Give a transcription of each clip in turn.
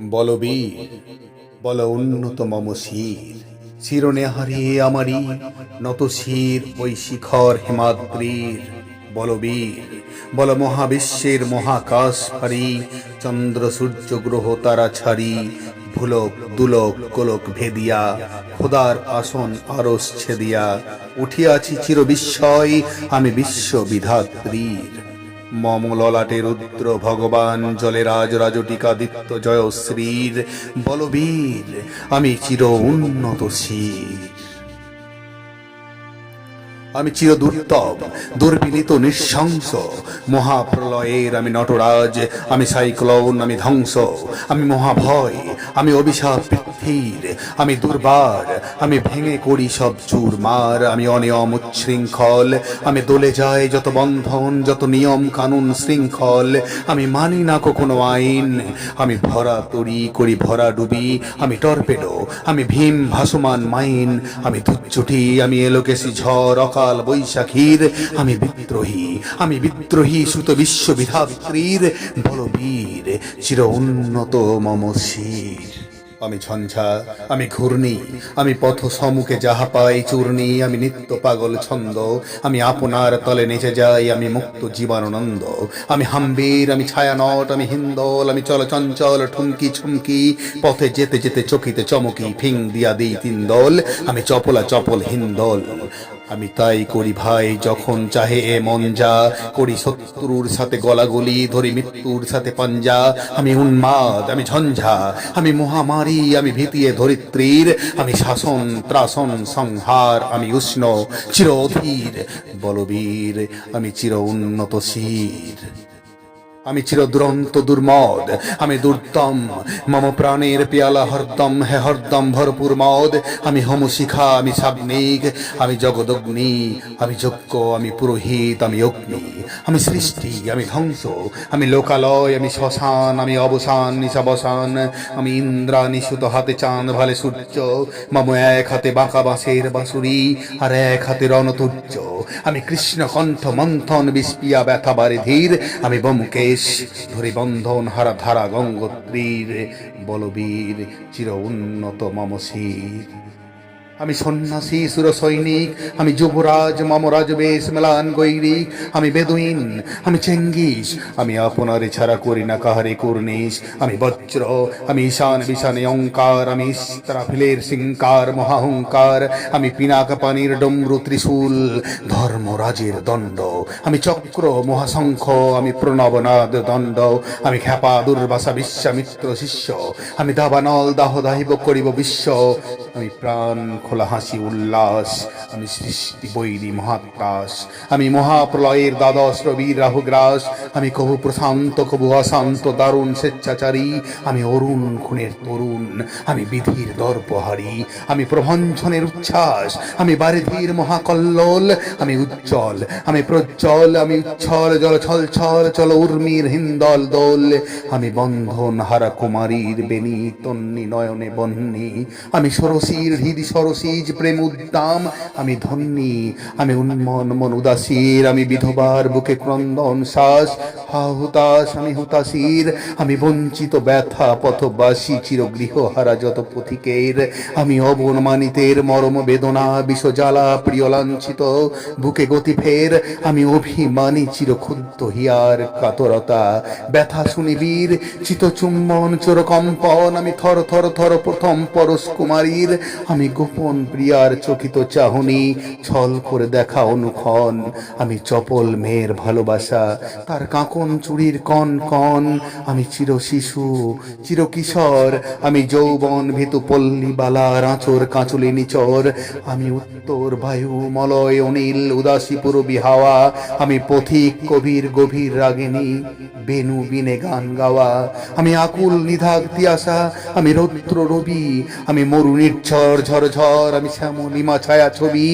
বলবীর, বল উন্নত মম শির শিরনে হারিয়ে আমারই নত শির ওই শিখর হিমাদ্রির। বলবীর, বল মহাবিশ্বের মহাকাশ ফারি চন্দ্র সূর্য গ্রহ তারা ছাড়ি, ভুলক দুলক গোলক ভেদিয়া, খোদার আসন আরস ছেদিয়া, উঠিয়াছি চির বিস্ময় আমি বিশ্ব বিধাত্রীর। মম ললাটে রুদ্র ভগবান জলে রাজ রাজটিকাদিত্য জয়শ্রীর বলবীর আমি চির উন্নত শির আমি চির দুর্তম দুর্বিনীত, নিঃশংস। মহাপ্রলয়ের আমি নটরাজ, আমি সাইক্লোন, আমি ধ্বংস। আমি মহাভয়, আমি অভিশাপ পৃথিবীর। আমি দুর্বার, আমি ভেঙে করি সব চুরমার। আমি অনিয়ম উচ্ছৃঙ্খল, আমি দোলে যাই যত বন্ধন, যত নিয়ম কানুন শৃঙ্খল। আমি মানি না কখনো আইন। আমি ভরা তরি করি ভরা ডুবি। আমি টর্পেডো, আমি ভীম ভাসমান মাইন। আমি তুচ্ছুটি আমি এলোকেশি ঝড় অকাল বৈশাখীর। আমি বিদ্রোহী আমি বিদ্রোহী সুত বিশ্ববিধাত্রীর। বলবীর চির উন্নত মম শির। আমি ঝঞ্ঝা আমি ঘূর্ণি, আমি পথ সমুখে যাহা পাই চূর্ণি, আমি নিত্য পাগল ছন্দ। আমি আপনার তলে নেচে যাই, আমি মুক্ত জীবনানন্দ আমি হাম্বির, আমি ছায়ানট, আমি হিন্দল, আমি চল চঞ্চল, ঠুমকি ছুমকি। পথে যেতে যেতে চকিতে চমকি, ফিং দিয়া দিই তিন দল। আমি চপলা চপল হিন্দল। আমি তাই করি ভাই, যখন চাহে এ মন যা করি শত্রুর সাথে গলাগলি, ধরি মৃত্যুর সাথে পাঞ্জা। আমি উন্মাদ, আমি ঝঞ্ঝা, আমি মহামারী, আমি ভীতিয়ে ধরিত্রীর। আমি শাসন, ত্রাসন, সংহার, আমি উষ্ণ চির অধীর বলবীর, আমি চির উন্নত শির। আমি চির দুরন্ত দুর্মদ, আমি দুর্দম। মম প্রাণের পেয়ালা হরদম, হে হরদম, ভরপুর মদ। আমি হোম শিখা, আমি সাবনিক, আমি জগদগ্নি, আমি যজ্ঞ আমি পুরোহিত, আমি অগ্নি। আমি সৃষ্টি, আমি ধ্বংস। আমি লোকালয়, আমি শ্মশান, আমি অবসান, নিশাবসান। আমি ইন্দ্রা নিশুত হাতে চাঁদ, ভালে সূর্য। মম এক হাতে বাঁকা বাঁশের বাঁশুরি, আর এক হাতে রণতুর্য আমি কৃষ্ণ কণ্ঠ মন্থন, বিস্পিয়া ব্যথা বারে ধীর আমি বমকেশ ধরি বন্ধন হারা ধারা গঙ্গোত্রীর বলবীর চির উন্নত মম শির আমি সন্ন্যাসী সুর সৈনিক আমি যুবরাজ, মামরাজ, বেশ মেলান গৈরিক, আমি বেদুইন, আমি চেঙ্গিস, আমি আপনারে ছাড়া করি না কাহারে কর্নিশ, আমি বজ্র, আমি ঈশান বিশানে অঙ্কার, আমি ইস্ত্রাফিলের সিংকার মহাহংকার আমি পিনাক পানির ডমরু ত্রিশূল, ধর্মরাজের দণ্ড, আমি চক্র, মহাশঙ্খ, আমি প্রণবনাদ দণ্ড, আমি খ্যাপা দুর্বাসা বিশ্বামিত্র শিষ্য, আমি দাবানল দাহ দাহিব করিব বিশ্ব, আমি প্রাণ খোলা হাসি, উল্লাস, আমি সৃষ্টি বৈরী মহাত্রাস আমি মহাপ্রলয়ের দ্বাদশ রবির রাহুগ্রাস, আমি কবু প্রশান্ত, কবু অশান্ত, দারুণ স্বেচ্ছাচারী, আমি অরুণ খুনের তরুণ, আমি বিধির দর্পহারী, আমি প্রভঞ্জনের উচ্ছ্বাস, আমি বারিধির মহাকল্লোল, আমি উজ্জ্বল, আমি প্রজ্জ্বল, আমি উচ্ছল, জল ছল ছল, চল উর্মির হিন্দল দোল, আমি বন্ধন হারা কুমারীর বেনি তন্নি নয়নে বন্নি, আমি সরসীর হৃদি সরসীজ প্রেম উদ্দাম। আমি ধন্যী, আমি উন্মন, মন উদাসীর। আমি বিধবার, বুকে ক্রন্দন, শ্বাস। হা, হুতাশ, আমি হুতাশীর। আমি বঞ্চিত, ব্যথা, পথবাসী চির গৃহহারা যত পথিকের। আমি অবনমানিতের মরম বেদনা বিষ জ্বালা প্রিয় লাঞ্ছিত, বুকে গতি ফের। আমি অভিমানী চির ক্ষুব্ধ হিয়ার কাতরতা। ব্যথা শুনিবীর চিত চুম্বন চোর কম্পন আমি থর থর থর প্রথম পরশ কুমারীর। আমি গোপন প্রিয়ার চকিত চাহনি, ছল করে দেখা অনুক্ষণ। আমি চপল মেয়ের ভালোবাসা, তার কাঁকন চুরির কন কন। আমি চির শিশু, চির কিশোর। আমি যৌবন ভীতু পল্লী বালা রাঁচর কাঁচুলি নিচর। আমি উত্তর বায়ু মলয় অনিল, উদাসী পুরবী হাওয়া। আমি পথিক, কবির, গভীর রাগিনী, বেনু বিনে গান গাওয়া। আমি আকুল, নিধাগ তিয়াসা আমি রৌদ্র রবি। আমি মরু, নির্ঝর ঝর ঝড় আমি শ্যামলিমা ছায়া ছবি।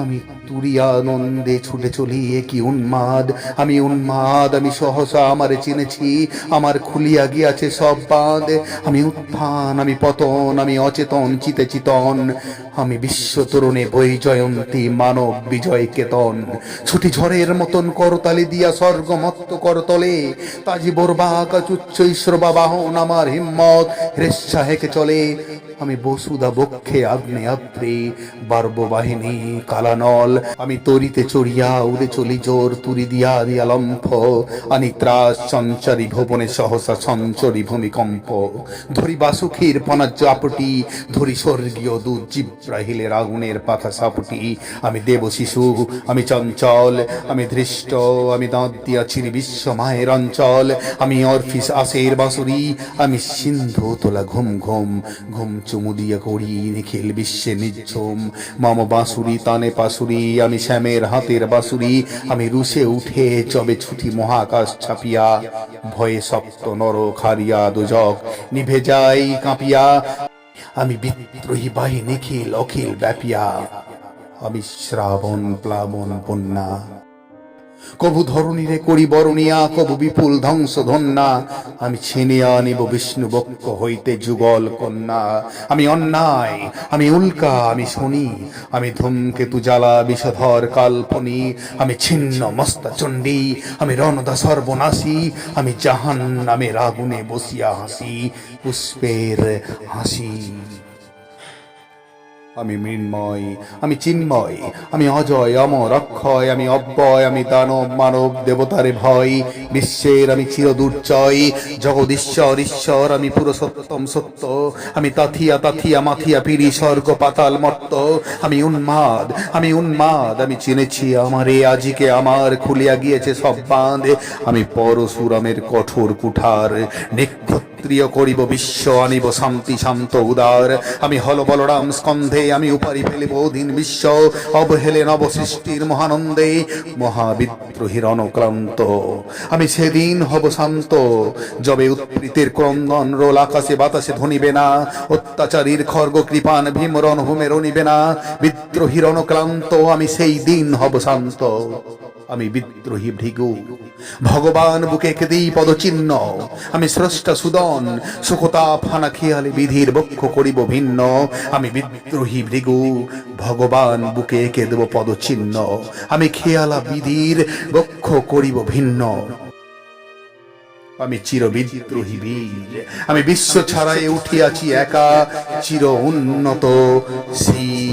আমি তুরিয়ানন্দে ছুটে চলি এ কি উন্মাদ? আমি উন্মাদ, আমি সহসা, আমারে চিনেছি, আমার খুলিয়া গিয়াছে সব বাঁধ। আমি উত্থান, আমি পতন, আমি অচেতন, চিতে চিতন। আমি বিশ্ব তরুণে বই জয়ন্তী, মানব বিজয় কেতন। ছুটি ঝড়ের মতন করতালি দিয়া স্বর্গমত্ত করতলে তাজি বোরবাকা চুচ্চ ঈশ্বর বাহন, আমার হিম্মত রেশা হেকে চলে। আমি বসুদা বক্ষে আগ্নেয়াত্রে, বার্ব বাহিনী, কালানল আমি তরিতে চড়িয়া উড়ে চলি জোর তুরি দিয়া দিয়া লম্ফ। আনি ত্রাস সঞ্চারী ভবনে সহসা সঞ্চরী ভূমিকম্প। ধরি বাসুখীর পনা চাপটি ধরি স্বর্গীয় দুধ জিব্রাহিলের আগুনের পাতা সাপটি। আমি দেব শিশু, আমি চঞ্চল, আমি ধৃষ্ট, আমি দাঁত দিয়া চিরি বিশ্ব মায়ের অঞ্চল। আমি অর্ফিস আসের বাসুরি আমি সিন্ধু তোলা ঘুম ঘুম। ঘুম চুমু দিয়া করি নিখিল বিশ্বে নিঝুম মাম বাঁশুরি, তানে পাশুরি আমি শ্যামের হাতের বাঁশুরি, আমি রুশে উঠে চবে ছুটি মহাকাশ ছাপিয়া, ভয়ে সপ্ত নর খারিয়া দুজক নিভে যাই কাঁপিয়া। আমি বিদ্রোহী বাহিনী নিখিল অখিল ব্যাপিয়া? আমি শ্রাবণ প্লাবন বন্যা। কবু ধরণীরে করি বরণিয়া কবু বিপুল ধ্বংস ধন্যা আমি ছিনিয়া নিব বিষ্ণু বক্ষ হইতে যুগল কন্যা। আমি অন্যায়, আমি উল্কা, আমি শনি। আমি ধূমকেতু জ্বালা, বিষধর কাল্পনি। আমি ছিন্ন মস্তা চণ্ডী আমি রণদা সর্বনাশী। আমি জাহান নামে রাগুনে বসিয়া হাসি, পুষ্পের হাসি। আমি মৃন্ময়, আমি চিন্ময়, আমি অজয়, অমর অক্ষয়, আমি অব্যয়, আমি দানব, মানব, দেবতারে ভয়। বিশ্বের আমি চির দুর্জয় জগদীশ্বর ঈশ্বর আমি পুরুষোত্তম সত্য। আমি তাথিয়া তাথিয়া, মাথিয়া, পিড়ি, স্বর্গ, পাতাল, মর্ত। আমি উন্মাদ আমি উন্মাদ, আমি চিনেছি আমারে, আজিকে আমার খুলিয়া গিয়েছে সব বাঁধ। আমি পরশুরামের কঠোর কুঠার নিক্ষত্রিয় করিব বিশ্ব, আনিব শান্তি, শান্ত, উদার। আমি হল বলরাম স্কন্ধে, আমি উপারি ফেলিব দিন বিশ্ব। অবহেলে নব সৃষ্টির মহানন্দে মহাবিদ্রোহীর অনক্রান্ত আমি সেদিন হব শান্ত, যবে উৎপীতের ক্রন্দন রোল আকাশে বাতাসে ধনিবে না। অত্যাচারীর খর্গ কৃপান ভীম রণভূমে রনিবে না। বিদ্রোহীর অনক্লান্ত আমি সেই দিন হব শান্ত। আমি বিদ্রোহী ভৃগু। ভগবান বুকে কেদেই পদচিহ্ন? আমি স্রষ্টা সুদন সুখতা ফানা খেয়ালে বিধির বক্ষ করিব ভিন্ন। আমি বিদ্রোহী ভৃগু, ভগবান বুকে এঁকে দেব পদচিহ্ন? আমি খেয়ালা বিধির বক্ষ করিব ভিন্ন। আমি চির বিদ্রোহী বীর। আমি বিশ্ব ছাড়াই উঠিয়াছি একা, চির উন্নত শির